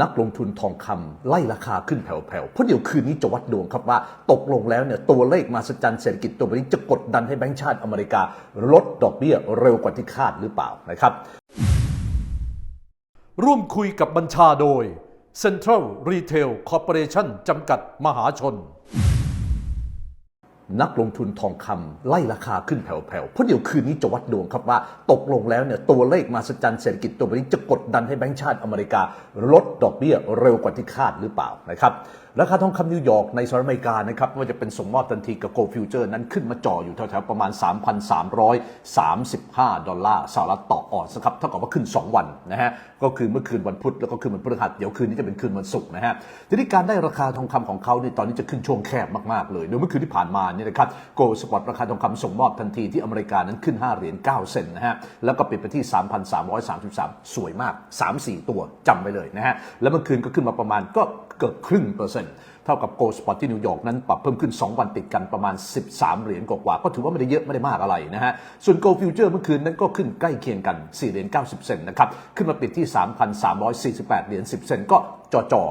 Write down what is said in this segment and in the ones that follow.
นักลงทุนทองคำไล่ราคาขึ้นแผ่วๆ เพราะเดี๋ยวคืนนี้จะวัดดวงครับว่า ตกลงแล้วเนี่ยตัวเลขมาสจันเศรษฐกิจตัวนี้จะกดดันให้แบงก์ชาติอเมริกา ลดดอกเบี้ยเร็วกว่าที่คาดหรือเปล่านะครับ ร่วมคุยกับบัญชาโดย Central Retail Corporation จำกัดมหาชน นักลงทุนทองคำไล่ราคาขึ้นแผ่วๆ เพราะเดี๋ยวคืนนี้จะวัดดวงครับว่า ตกลงแล้วเนี่ยตัวเลขมาสจันเศรษฐกิจตัวนี้จะกดดันให้แบงก์ชาติอเมริกา ลดดอกเบี้ยเร็วกว่าที่คาดหรือเปล่านะครับ ราคาทองคำนิวยอร์กในสหรัฐอเมริกานะครับว่าจะเป็นส่งมอบทันทีกับโกลฟิวเจอร์นั้นขึ้นมาจ่ออยู่แถวๆประมาณ 3,335 ดอลลาร์สหรัฐต่อออนซ์ครับเท่ากับว่าขึ้น 2 วันนะฮะก็คือเมื่อคืนวันพุธแล้วก็คืนวันพฤหัสเดี๋ยวคืนนี้จะเป็นคืนวันศุกร์นะฮะทีนี้การได้ราคาทองคำของเขาเนี่ยตอนนี้จะขึ้นช่วงแคบมากๆเลยโดยเมื่อคืนที่ผ่านมาเนี่ยนะครับโกลสปอตราคาทองคำส่งมอบทันทีที่อเมริกานั้นขึ้น 5 เหรียญ9เซนต์นะฮะแล้วก็ปิดไปที่ 3,333 สวยมาก 3-4 ตัวจำไปเลยนะฮะแล้วเมื่อคืนก็ขึ้นมาประมาณก็ เกือบครึ่งเปอร์เซ็นต์เท่ากับโกลสปอตที่นิวยอร์กนั้นปรับเพิ่มขึ้น 2 วันติดกันประมาณ 13 เหรียญกว่าก็ถือว่าไม่ได้เยอะไม่ได้มากอะไรนะฮะ ส่วนโกลฟิวเจอร์เมื่อคืนนั้นก็ขึ้นใกล้เคียงกัน 4 เหรียญ 90 เซนต์นะครับ ขึ้นมาปิดที่ 3,348 เหรียญ 10 เซนต์ก็จ่อจ่อ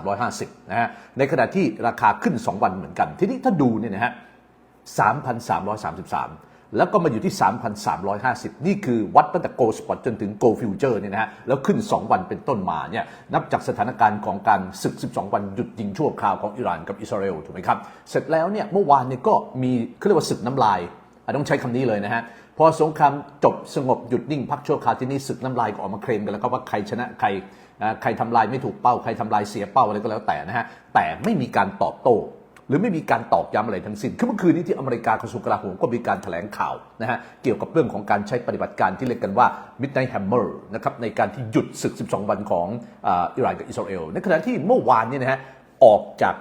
3,350 นะฮะ ในขณะที่ราคาขึ้น 2 วันเหมือนกัน ทีนี้ถ้าดูเนี่ยนะฮะ3,333 แล้วก็มาอยู่ที่ 3,350 นี่คือวัดตั้งแต่โกลสปอตจนถึงโกลฟิวเจอร์เนี่ยนะฮะแล้วขึ้น 2 วันเป็นต้นมาเนี่ยนับจากสถานการณ์ของการศึก 12 วันหยุดยิงชั่วคราวของอิหร่านกับอิสราเอลถูกไหมครับ เสร็จแล้วเนี่ยเมื่อวานเนี่ยก็มีเขาเรียกว่าศึกน้ำลายอะต้องใช้คำนี้เลยนะฮะพอสงครามจบสงบหยุดนิ่งพักชั่วคราวที่นี่ศึกน้ำลายก็ออกมาเคลมกันแล้วครับว่าใครชนะใครใครทำลายไม่ถูกเป้าใครทำลายเสียเป้าอะไรก็แล้วแต่นะฮะแต่ไม่มีการตอบโต้ หรือไม่มีการตอกย้ำอะไรทั้งสิ้น คือเมื่อคืนนี้ที่อเมริกากระทรวงกลาโหมก็มีการแถลงข่าวนะฮะเกี่ยวกับเรื่องของการใช้ปฏิบัติการที่เรียกกันว่า Midnight Hammer นะครับในการที่หยุดศึก 12 วันของอิหร่านกับอิสราเอลในขณะที่เมื่อวานเนี่ยนะฮะออกจาก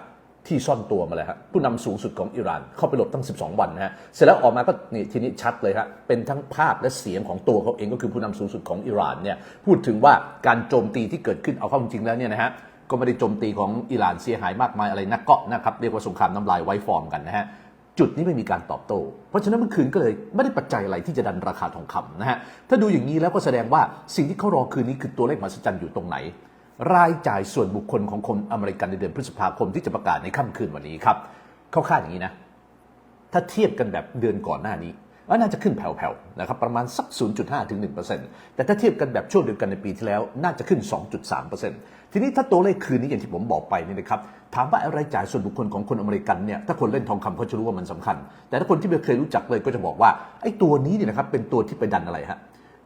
ที่ซ่อนตัวมาเลยครับผู้นำสูงสุดของอิหร่านเข้าไปหลบตั้ง 12 วันนะฮะเสร็จแล้วออกมาก็นี่ทีนี้ชัดเลยครับเป็นทั้งภาพและเสียงของตัวเขาเองก็คือผู้นำสูงสุดของอิหร่านเนี่ยพูดถึงว่าการโจมตีที่เกิดขึ้นเอาเข้าจริงแล้วเนี่ยนะฮะ ก็ไม่ได้โจมตีของอิหร่านเสียหายมากมายอะไรนักก็นะครับเรียกว่าสงครามน้ำลายไว้ฟอร์มกันนะฮะจุดนี้ไม่มีการตอบโต้ เพราะฉะนั้นเมื่อคืนก็เลยไม่ได้ปัจจัยอะไรที่จะดันราคาทองคำนะฮะ ถ้าดูอย่างนี้แล้วก็แสดงว่าสิ่งที่เขารอคืนนี้คือตัวเลขมหัศจรรย์อยู่ตรงไหน รายจ่ายส่วนบุคคลของคนอเมริกันในเดือนพฤษภาคมที่จะประกาศในค่ำคืนวันนี้ครับ เขาคาดอย่างนี้นะ ถ้าเทียบกันแบบเดือนก่อนหน้านี้ น่าจะขึ้นแผ่วๆนะครับประมาณสัก 0.5ถึง1%แต่ถ้าเทียบกันแบบช่วงเดียวกันในปีที่แล้วน่าจะขึ้น 2.3%ทีนี้ถ้าตัวเลขคืนนี้อย่างที่ผมบอกไปนี่นะครับถามว่าอะไรายจ่ายส่วนบุคคลของคนอเมริกันเนี่ยถ้าคนเล่นทองคำเขาจะรู้ว่ามันสำคัญ แต่ถ้าคนที่ไม่เคยรู้จักเลยก็จะบอกว่าไอ้ตัวนี้เนี่ยนะครับเป็นตัวที่ไปดันอะไรฮะ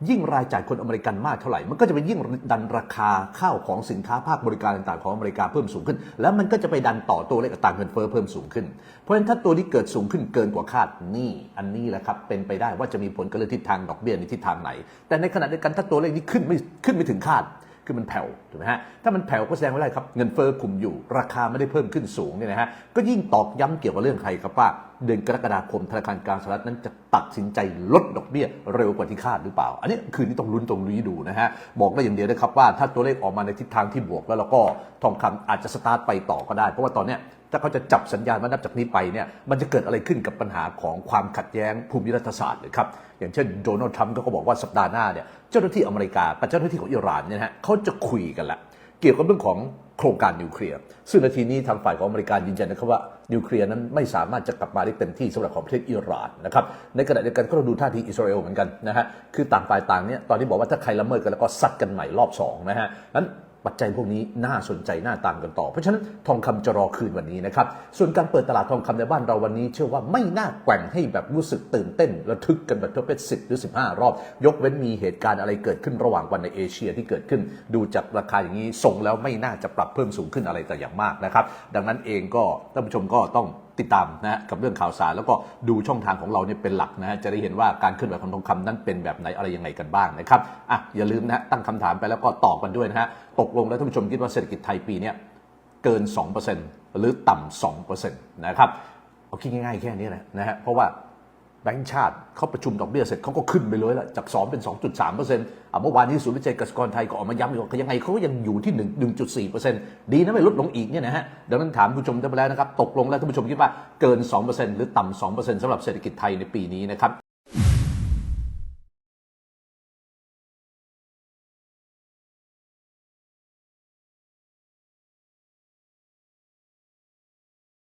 ยิ่งรายจ่ายคนอเมริกันมากเท่าไหร่ มันก็จะไปยิ่งดันราคาข้าวของสินค้าภาคบริการต่างๆของอเมริกาเพิ่มสูงขึ้น แล้วมันก็จะไปดันต่อตัวเลขตรางเงินเฟ้อเพิ่มสูงขึ้น เพราะฉะนั้นถ้าตัวนี้เกิดสูงขึ้นเกินกว่าคาดนี่ อันนี้แหละครับเป็นไปได้ว่าจะมีผลกับเรื่องทิศทางดอกเบี้ยในทิศทางไหน แต่ในขณะเดียวกันถ้าตัวเลขนี้ขึ้นไม่ขึ้นไม่ถึงคาดคือมันแผ่วถูกไหมฮะ ถ้ามันแผ่วก็แสดงว่าอะไรครับ เงินเฟ้อคุมอยู่ ราคาไม่ได้เพิ่มขึ้นสูงเนี่ยนะฮะ ก็ยิ่งตอกย้ำเกี่ยวกับเรื่องใครครับว่า เดือนกรกฎาคมธนาคารกลางสหรัฐนั้นจะตัดสินใจลดดอกเบี้ยเร็วกว่าที่คาดหรือเปล่า อันนี้คืนนี้ต้องลุ้นตรงนี้ดูนะฮะ บอกได้อย่างเดียวนะครับว่าถ้าตัวเลขออกมาในทิศทางที่บวกแล้วเราก็ทองคำอาจจะสตาร์ทไปต่อก็ได้ เพราะว่าตอนเนี้ยถ้าเขาจะจับสัญญาณว่านับจากนี้ไปเนี่ยมันจะเกิดอะไรขึ้นกับปัญหาของความขัดแย้งภูมิรัฐศาสตร์เลยครับอย่างเช่นโดนัลด์ทรัมป์ก็บอกว่าสัปดาห์หน้าเนี่ยเจ้าหน้าที่อเมริกากับเจ้าหน้าที่ของอิหร่านเนี่ยนะฮะเขาจะคุยกันละ เกี่ยวกับเรื่องของโครงการนิวเคลียร์ ซึ่งนาทีนี้ทางฝ่ายของอเมริกายืนยันนะครับว่านิวเคลียร์นั้นไม่สามารถจะกลับมาได้เต็มที่สำหรับของประเทศอิหร่านนะครับในขณะเดียวกันก็ต้องดูท่าทีอิสราเอลเหมือนกันนะฮะคือต่างฝ่ายต่างเนี่ยตอนนี้บอกว่าถ้าใครละเมิดกันแล้วก็ซัดกันใหม่รอบสองนะฮะนั้น ปัจจัยพวกนี้น่าสนใจน่าตามกันต่อ เพราะฉะนั้นทองคำจะรอคืนวันนี้นะครับ ส่วนการเปิดตลาดทองคำในบ้านเราวันนี้ เชื่อว่าไม่น่าแกว่งให้แบบรู้สึกตื่นเต้นระทึกกันแบบทั่วไปสิบหรือ 15 รอบ ยกเว้นมีเหตุการณ์อะไรเกิดขึ้นระหว่างวันในเอเชียที่เกิดขึ้น ดูจากราคาอย่างนี้ส่งแล้วไม่น่าจะปรับเพิ่มสูงขึ้นอะไรแต่อย่างมากนะครับ ดังนั้นเองก็ท่านผู้ชมก็ต้อง ติดตามนะฮะกับเรื่องข่าวสารแล้วก็ดูช่องทางของเราเนี่ยเป็นหลักนะฮะจะได้เห็นว่าการเคลื่อนไหวของทองคำนั้นเป็นแบบไหนอะไรยังไงกันบ้างนะครับอะอย่าลืมนะตั้งคำถามไปแล้วก็ตอบกันด้วยนะฮะตกลงแล้วท่านผู้ชมคิดว่าเศรษฐกิจไทยปีนี้เกิน 2%หรือต่ำ2%นะครับเอาคิดง่ายๆแค่นี้แหละนะฮะเพราะว่า แบงก์ชาติเขาประชุมดอกเบี้ยเสร็จเขาก็ขึ้นไปเลยละจาก 2 เป็น 2.3เปอร์เซ็นต์เมื่อวานนี้ศูนย์วิจัยเกษตรกรไทยก็ออกมาย้ำอีกว่ายังไงเขาก็ยังอยู่ที่ 1 1.4เปอร์เซ็นต์ดีนะไม่ลดลงอีกเนี่ยนะฮะดังนั้นถามผู้ชมได้ไปแล้วนะครับ ตกลงแล้วท่านผู้ชมคิดว่าเกิน2%หรือต่ำ2%สำหรับเศรษฐกิจไทยในปีนี้นะครับ